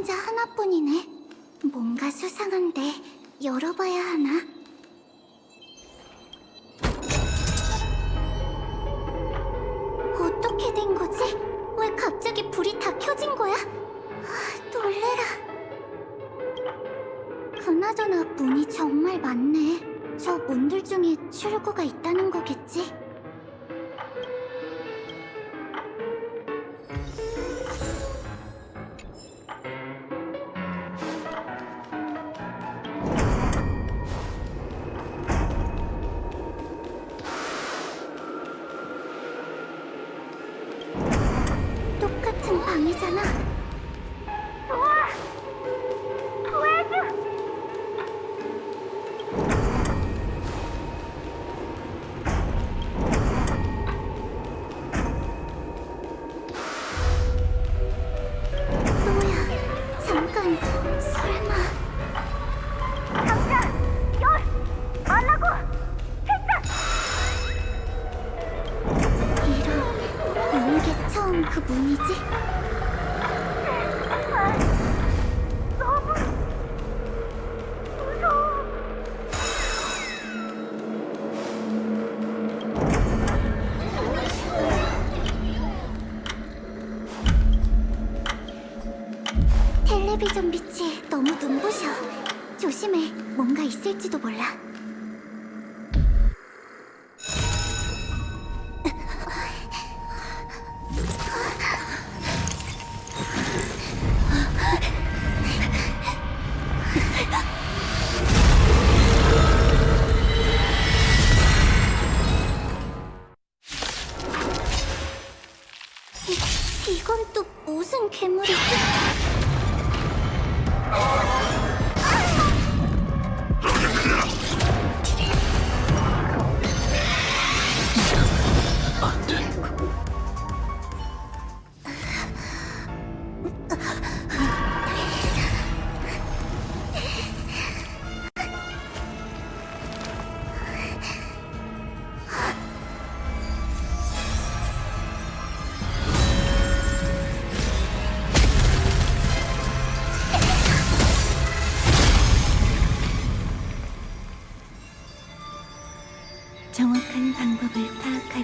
상자 하나뿐이네. 뭔가 수상한데 열어봐야 하나? 어떻게 된 거지? 왜 갑자기 불이 다 켜진 거야? 아, 놀래라. 그나저나 문이 정말 많네. 저 문들 중에 출구가 있다는 거겠지?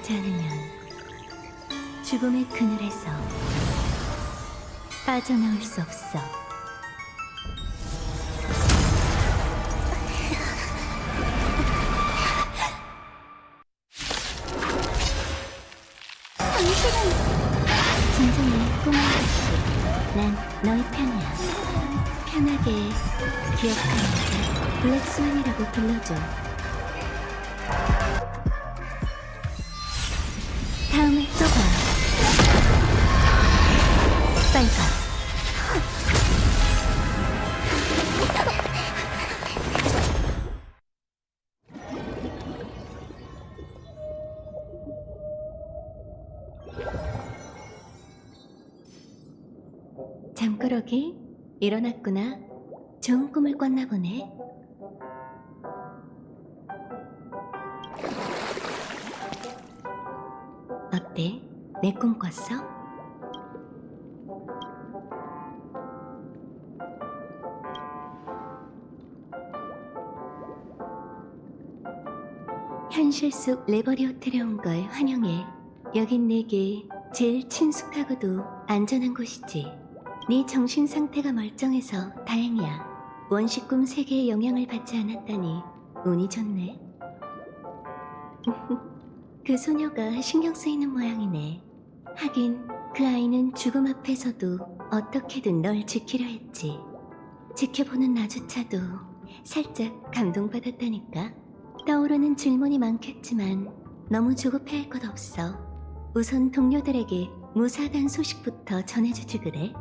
하지 않으면 죽음의 그늘에서 빠져나올 수 없어. 당신은 진정해, 꼬마 아저씨. 난 너의 편이야. 편하게 기억하면서 블랙스완이라고 불러줘. 일어났구나. 좋은 꿈을 꿨나 보네. 어때? 내 꿈 꿨어? 현실 속 레버리 호텔에 온 걸 환영해. 여긴 내게 제일 친숙하고도 안전한 곳이지. 네 정신 상태가 멀쩡해서 다행이야. 원시 꿈 세계의 영향을 받지 않았다니 운이 좋네. 그 소녀가 신경 쓰이는 모양이네. 하긴 그 아이는 죽음 앞에서도 어떻게든 널 지키려 했지. 지켜보는 나조차도 살짝 감동받았다니까. 떠오르는 질문이 많겠지만 너무 조급해할 것 없어. 우선 동료들에게 무사하다는 소식부터 전해주지 그래.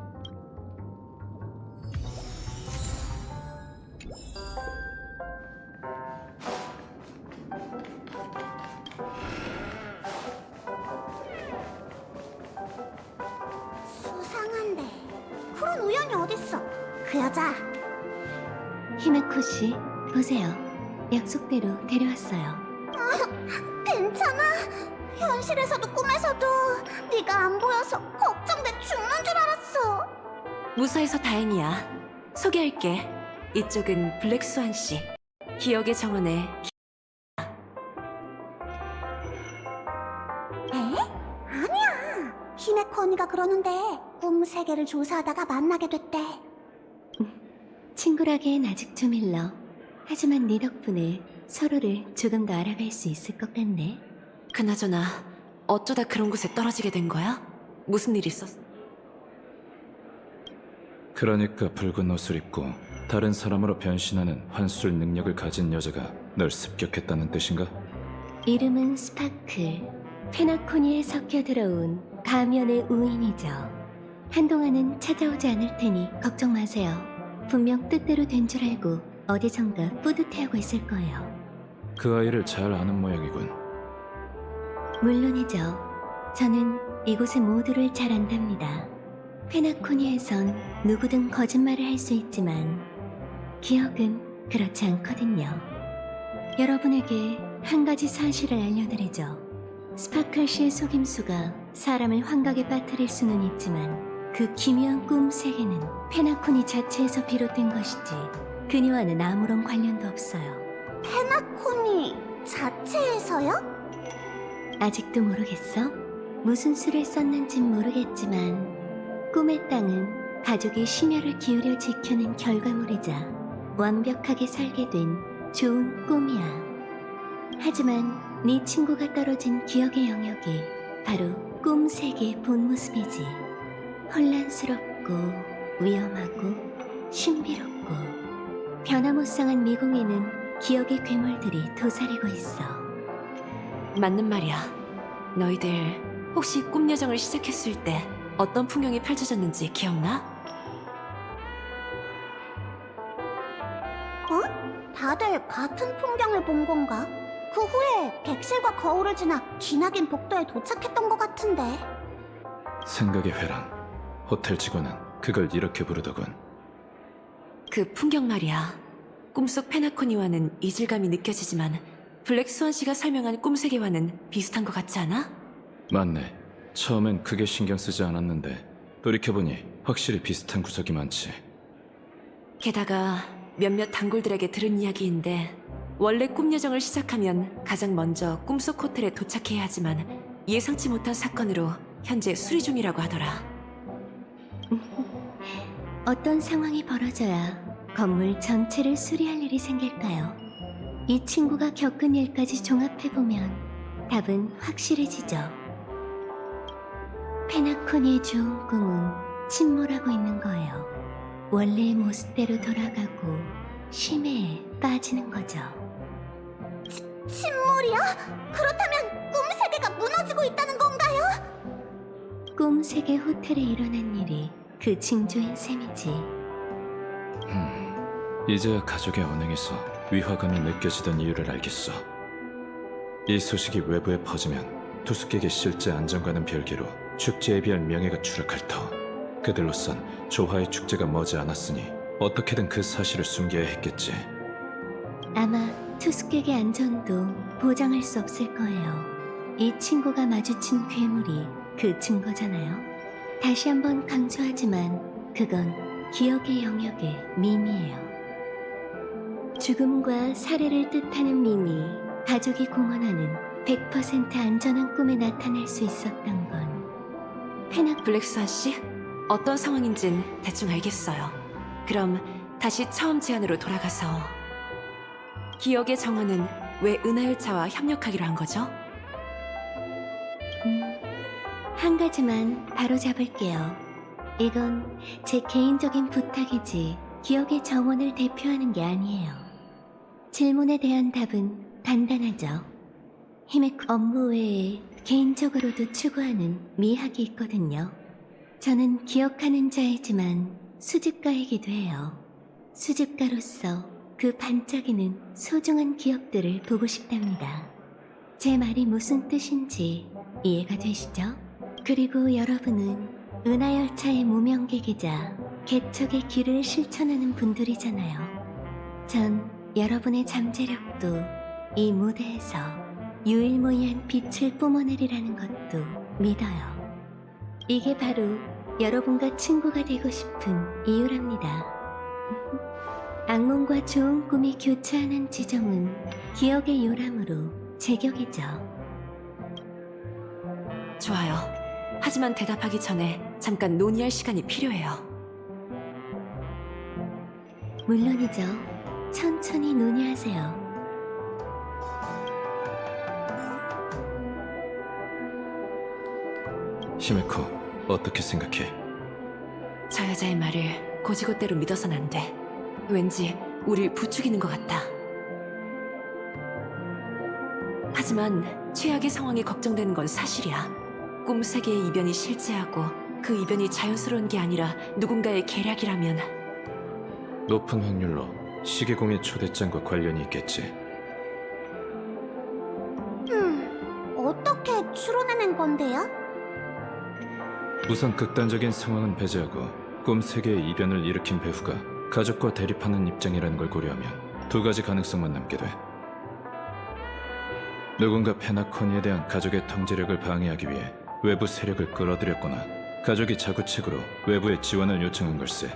코 씨, 보세요. 약속대로 데려왔어요. 괜찮아? 현실에서도 꿈에서도 네가 안 보여서 걱정돼 죽는 줄 알았어. 무사해서 다행이야. 소개할게. 이쪽은 블랙스완 씨. 기억의 정원의 에? 아니야. 히메코 언니가 그러는데 꿈 세계를 조사하다가 만나게 됐대. 친구라기엔 아직 좀 일러. 하지만 네 덕분에 서로를 조금 더 알아갈 수 있을 것 같네. 그나저나 어쩌다 그런 곳에 떨어지게 된 거야? 무슨 일 있었어? 그러니까 붉은 옷을 입고 다른 사람으로 변신하는 환술 능력을 가진 여자가 널 습격했다는 뜻인가? 이름은 스파클. 페나코니에 섞여 들어온 가면의 우인이죠. 한동안은 찾아오지 않을 테니 걱정 마세요. 분명 뜻대로 된 줄 알고 어디선가 뿌듯해하고 있을 거예요. 그 아이를 잘 아는 모양이군. 물론이죠. 저는 이곳의 모두를 잘 안답니다. 페나코니에선 누구든 거짓말을 할 수 있지만 기억은 그렇지 않거든요. 여러분에게 한 가지 사실을 알려드리죠. 스파클 씨의 속임수가 사람을 환각에 빠뜨릴 수는 있지만 그 기묘한 꿈 세계는 페나코니 자체에서 비롯된 것이지 그녀와는 아무런 관련도 없어요. 페나코니 자체에서요? 아직도 모르겠어? 무슨 수를 썼는진 모르겠지만 꿈의 땅은 가족이 심혈을 기울여 지켜낸 결과물이자 완벽하게 살게 된 좋은 꿈이야. 하지만 네 친구가 떨어진 기억의 영역이 바로 꿈 세계의 본 모습이지. 혼란스럽고 위험하고 신비롭고 변화무쌍한 미궁에는 기억의 괴물들이 도사리고 있어. 맞는 말이야. 너희들 혹시 꿈 여정을 시작했을 때 어떤 풍경이 펼쳐졌는지 기억나? 어? 다들 같은 풍경을 본 건가? 그 후에 백실과 거울을 지나 기나긴 복도에 도착했던 것 같은데. 생각의 회랑. 호텔 직원은 그걸 이렇게 부르더군. 그 풍경 말이야. 꿈속 페나코니와는 이질감이 느껴지지만 블랙스완 씨가 설명한 꿈 세계와는 비슷한 것 같지 않아? 맞네. 처음엔 크게 신경 쓰지 않았는데 돌이켜보니 확실히 비슷한 구석이 많지. 게다가 몇몇 단골들에게 들은 이야기인데 원래 꿈 여정을 시작하면 가장 먼저 꿈속 호텔에 도착해야 하지만 예상치 못한 사건으로 현재 수리 중이라고 하더라. 어떤 상황이 벌어져야 건물 전체를 수리할 일이 생길까요? 이 친구가 겪은 일까지 종합해보면 답은 확실해지죠. 페나코니의 좋은 꿈은 침몰하고 있는 거예요. 원래의 모습대로 돌아가고 심해에 빠지는 거죠. 침몰이야? 그렇다면 꿈 세계가 무너지고 있다는 건가요? 꿈 세계 호텔에 일어난 일이 그 징조인 셈이지. 음, 이제야 가족의 언행에서 위화감이 느껴지던 이유를 알겠어. 이 소식이 외부에 퍼지면 투숙객의 실제 안전과는 별개로 축제에 비할 명예가 추락할 터. 그들로선 조화의 축제가 머지 않았으니 어떻게든 그 사실을 숨겨야 했겠지. 아마 투숙객의 안전도 보장할 수 없을 거예요. 이 친구가 마주친 괴물이 그 증거잖아요. 다시 한번 강조하지만 그건 기억의 영역의 미미예요. 죽음과 살해를 뜻하는 미미, 가족이 공언하는 100% 안전한 꿈에 나타날 수 있었던 건 페나 블랙스완 씨, 어떤 상황인진 대충 알겠어요. 그럼 다시 처음 제안으로 돌아가서 기억의 정원은 왜 은하열차와 협력하기로 한 거죠? 음, 한 가지만 바로 잡을게요. 이건 제 개인적인 부탁이지 기억의 정원을 대표하는 게 아니에요. 질문에 대한 답은 간단하죠. 힘의 업무 외에 개인적으로도 추구하는 미학이 있거든요. 저는 기억하는 자이지만 수집가이기도 해요. 수집가로서 그 반짝이는 소중한 기억들을 보고 싶답니다. 제 말이 무슨 뜻인지 이해가 되시죠? 그리고 여러분은 은하열차의 무명객이자 개척의 길을 실천하는 분들이잖아요. 전 여러분의 잠재력도 이 무대에서 유일무이한 빛을 뿜어내리라는 것도 믿어요. 이게 바로 여러분과 친구가 되고 싶은 이유랍니다. 악몽과 좋은 꿈이 교차하는 지점은 기억의 요람으로 제격이죠. 좋아요. 하지만 대답하기 전에 잠깐 논의할 시간이 필요해요. 물론이죠. 천천히 논의하세요. 히메코, 어떻게 생각해? 저 여자의 말을 고지고대로 믿어선 안 돼. 왠지 우릴 부추기는 것 같다. 하지만 최악의 상황이 걱정되는 건 사실이야. 꿈 세계의 이변이 실제하고 그 이변이 자연스러운 게 아니라 누군가의 계략이라면 높은 확률로 시계공의 초대장과 관련이 있겠지. 음, 어떻게 추론해낸 건데요? 우선 극단적인 상황은 배제하고 꿈 세계의 이변을 일으킨 배후가 가족과 대립하는 입장이라는 걸 고려하면 두 가지 가능성만 남게 돼. 누군가 페나코니에 대한 가족의 통제력을 방해하기 위해 외부 세력을 끌어들였거나 가족이 자구책으로 외부의 지원을 요청한 걸세.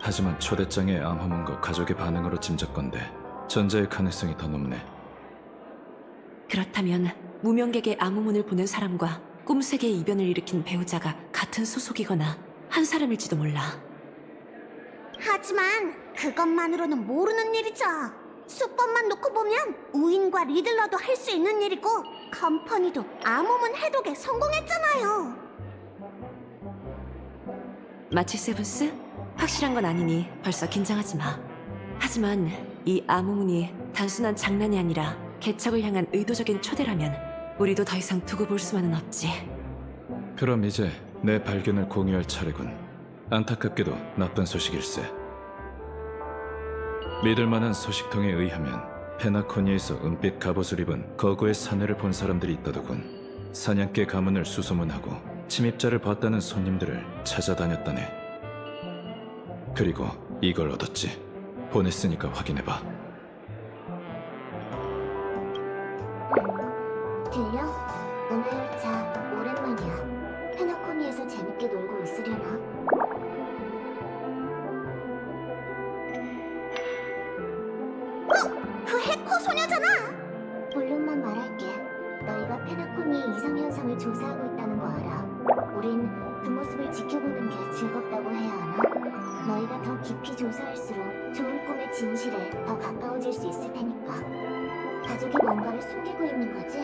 하지만 초대장의 암호문과 가족의 반응으로 짐작건데 전자의 가능성이 더 높네. 그렇다면 무명객의 암호문을 보낸 사람과 꿈 세계의 이변을 일으킨 배우자가 같은 소속이거나 한 사람일지도 몰라. 하지만 그것만으로는 모르는 일이죠. 수법만 놓고 보면 우인과 리들러도 할 수 있는 일이고 컴퍼니도 암호문 해독에 성공했잖아요. 마치 세븐스? 확실한 건 아니니 벌써 긴장하지 마. 하지만 이 암호문이 단순한 장난이 아니라 개척을 향한 의도적인 초대라면 우리도 더 이상 두고 볼 수만은 없지. 그럼 이제 내 발견을 공유할 차례군. 안타깝게도 나쁜 소식일세. 믿을 만한 소식통에 의하면 페나코니에서 은빛 갑옷을 입은 거구의 사내를 본 사람들이 있다더군. 사냥개 가문을 수소문하고 침입자를 봤다는 손님들을 찾아다녔다네. 그리고 이걸 얻었지. 보냈으니까 확인해봐. 들려? 오늘 자 오랜만이야. 페나코니에서 재밌게 놀고 있으려나? 소녀잖아! 본론만 말할게. 너희가 페나코니의 이상현상을 조사하고 있다는 거 알아. 우린 그 모습을 지켜보는 게 즐겁다고 해야 하나? 너희가 더 깊이 조사할수록 좋은 꿈의 진실에 더 가까워질 수 있을 테니까. 가족이 뭔가를 숨기고 있는 거지?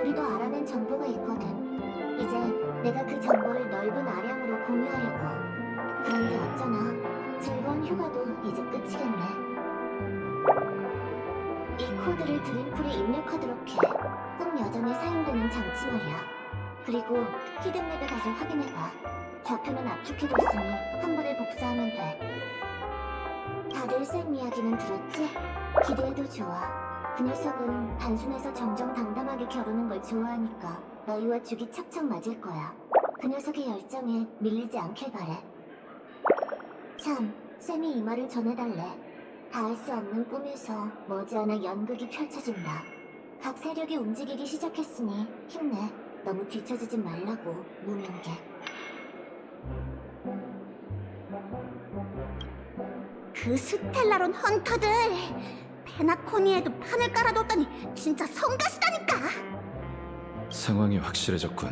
우리도 알아낸 정보가 있거든. 이제 내가 그 정보를 넓은 아량으로 공유하려고. 그런데 어쩌나 즐거운 휴가도 이제 끝이겠네. 이 코드를 드림풀에 입력하도록 해. 꿈 여정에 사용되는 장치 말이야. 그리고 히든맵에 가서 확인해봐. 좌표는 압축해뒀으니 한 번에 복사하면 돼. 다들 쌤 이야기는 들었지? 기대해도 좋아. 그 녀석은 단순해서 정정당당하게 겨루는 걸 좋아하니까 너희와 죽이 척척 맞을 거야. 그 녀석의 열정에 밀리지 않길 바래. 참, 쌤이 이 말을 전해달래. 닿을 수 없는 꿈에서 머지않아 연극이 펼쳐진다. 각 세력이 움직이기 시작했으니 힘내. 너무 뒤처지지 말라고, 무명계. 그 스텔라론 헌터들! 페나코니에도 판을 깔아뒀더니 진짜 성가시다니까! 상황이 확실해졌군.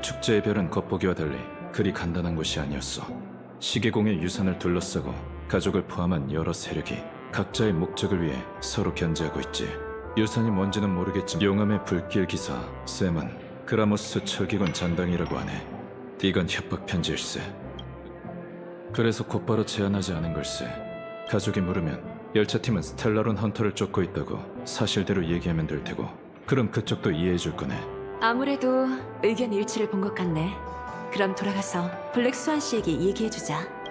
축제의 별은 겉보기와 달리 그리 간단한 곳이 아니었어. 시계공의 유산을 둘러싸고 가족을 포함한 여러 세력이 각자의 목적을 위해 서로 견제하고 있지. 유산이 뭔지는 모르겠지만 용암의 불길 기사 샘은 그라모스 철기군 장당이라고 하네. 이건 협박 편지일세. 그래서 곧바로 제안하지 않은 걸세. 가족이 물으면 열차팀은 스텔라론 헌터를 쫓고 있다고 사실대로 얘기하면 될 테고 그럼 그쪽도 이해해 줄 거네. 아무래도 의견 일치를 본 것 같네. 그럼 돌아가서 블랙스완 씨에게 얘기해주자.